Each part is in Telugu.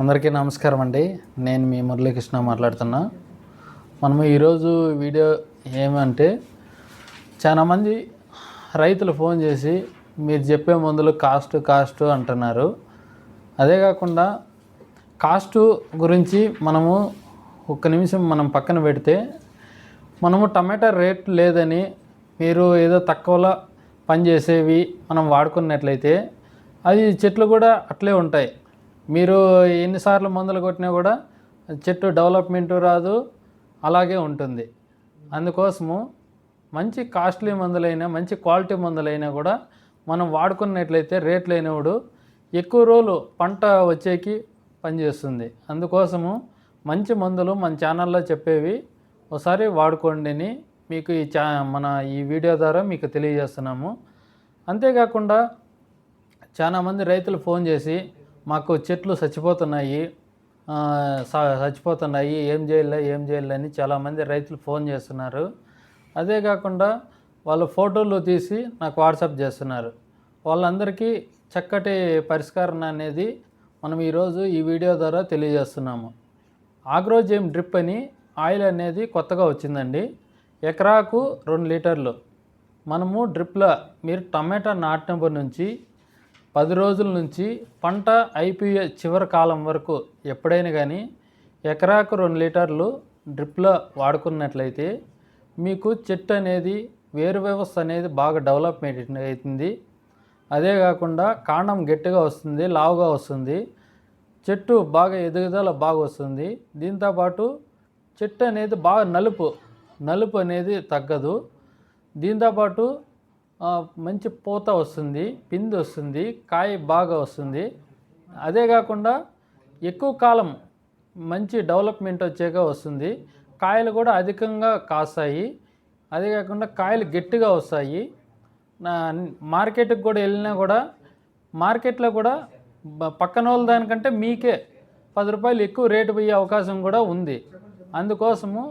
అందరికీ నమస్కారం అండి. నేను మీ మురళీకృష్ణ మాట్లాడుతున్నా. మనము ఈరోజు వీడియో ఏమంటే చాలామంది రైతులు ఫోన్ చేసి మీరు చెప్పే మందులు కాస్ట్ కాస్ట్ అంటున్నారు. అదే కాకుండా కాస్ట్ గురించి మనము ఒక్క నిమిషం మనం పక్కన పెడితే మనము టమాటా రేట్ లేదని మీరు ఏదో తక్కువలో పనిచేసేవి మనం వాడుకున్నట్లయితే అది చెట్లు కూడా అట్లే ఉంటాయి. మీరు ఎన్నిసార్లు మందులు కొట్టినా కూడా చెట్టు డెవలప్మెంట్ రాదు అలాగే ఉంటుంది. అందుకోసము మంచి కాస్ట్లీ మందులైనా మంచి క్వాలిటీ మందులైనా కూడా మనం వాడుకున్నట్లయితే రేట్ లేనివాడు ఎక్కువ రోజులు పంట వచ్చేకి పనిచేస్తుంది. అందుకోసము మంచి మందులు మన ఛానల్లో చెప్పేవి ఒకసారి వాడుకోండి అని మీకు ఈ చా మన ఈ వీడియో ద్వారా మీకు తెలియజేస్తున్నాము. అంతేకాకుండా చాలామంది రైతులు ఫోన్ చేసి మాకు చెట్లు చచ్చిపోతున్నాయి స- చచ్చిపోతున్నాయి ఏం చేయాలి ఏం చేయాలి అని చాలామంది రైతులు ఫోన్ చేస్తున్నారు. అదే కాకుండా వాళ్ళు ఫోటోలు తీసి నాకు వాట్సాప్ చేస్తున్నారు. వాళ్ళందరికీ చక్కటి పరిష్కారం అనేది మనం ఈరోజు ఈ వీడియో ద్వారా తెలియజేస్తున్నాము. ఆగ్రోజేమ్ డ్రిప్ అని ఆయిల్ అనేది కొత్తగా వచ్చిందండి. ఎకరాకు రెండు లీటర్లు. మనము డ్రిప్లో మీరు టమాటా నాటినప్పటి నుంచి పది రోజుల నుంచి పంట అయిపోయే చివరి కాలం వరకు ఎప్పుడైనా కానీ ఎకరాకు రెండు లీటర్లు డ్రిప్లో వాడుకున్నట్లయితే మీకు చెట్టు అనేది వేరు వ్యవస్థ అనేది బాగా డెవలప్మెంట్ అవుతుంది అదే కాకుండా కాండం గట్టిగా వస్తుంది లావుగా వస్తుంది చెట్టు బాగా ఎదుగుదల బాగా వస్తుంది. దీంతోపాటు చెట్టు అనేది బాగా నలుపు నలుపు అనేది తగ్గదు. దీంతోపాటు మంచి పూత వస్తుంది పిండి వస్తుంది కాయ బాగా వస్తుంది. అదే కాకుండా ఎక్కువ కాలం మంచి డెవలప్మెంట్ వచ్చాక వస్తుంది. కాయలు కూడా అధికంగా కాస్తాయి. అదే కాకుండా కాయలు గట్టిగా వస్తాయి. నా మార్కెట్కి కూడా వెళ్ళినా కూడా మార్కెట్లో కూడా పక్కన వాళ్ళ దానికంటే మీకే పది రూపాయలు ఎక్కువ రేటు పోయే అవకాశం కూడా ఉంది. అందుకోసము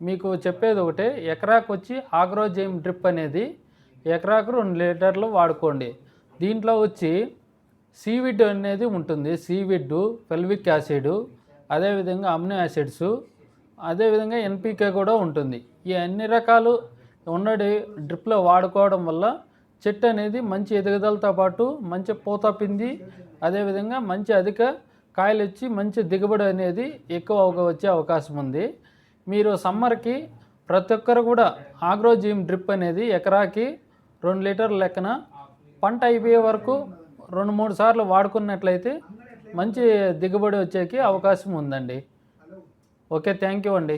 మీకు చెప్పేది ఒకటే ఎకరాకు వచ్చి ఆగ్రోజైమ్ డ్రిప్ అనేది ఎకరాకు రెండు లీటర్లు వాడుకోండి. దీంట్లో వచ్చి సీవిడ్ అనేది ఉంటుంది. సీవిడ్ పెల్విక్ యాసిడ్ అదేవిధంగా అమినో యాసిడ్స్ అదేవిధంగా ఎన్పికే కూడా ఉంటుంది. ఈ అన్ని రకాలు ఉన్నది డ్రిప్లో వాడుకోవడం వల్ల చెట్టు అనేది మంచి ఎదుగుదలతో పాటు మంచి పూత పిండి అదేవిధంగా మంచి అధిక కాయలు వచ్చి మంచి దిగుబడి అనేది ఎక్కువ వచ్చే అవకాశం ఉంది. మీరు సమ్మర్కి ప్రతి ఒక్కరు కూడా ఆగ్రోజీమ్ డ్రిప్ అనేది ఎకరాకి రెండు లీటర్ల లెక్కన పంట అయిపోయే వరకు రెండు మూడు సార్లు వాడుకున్నట్లయితే మంచి దిగుబడి వచ్చేకి అవకాశం ఉందండి. ఓకే థ్యాంక్ యూ అండి.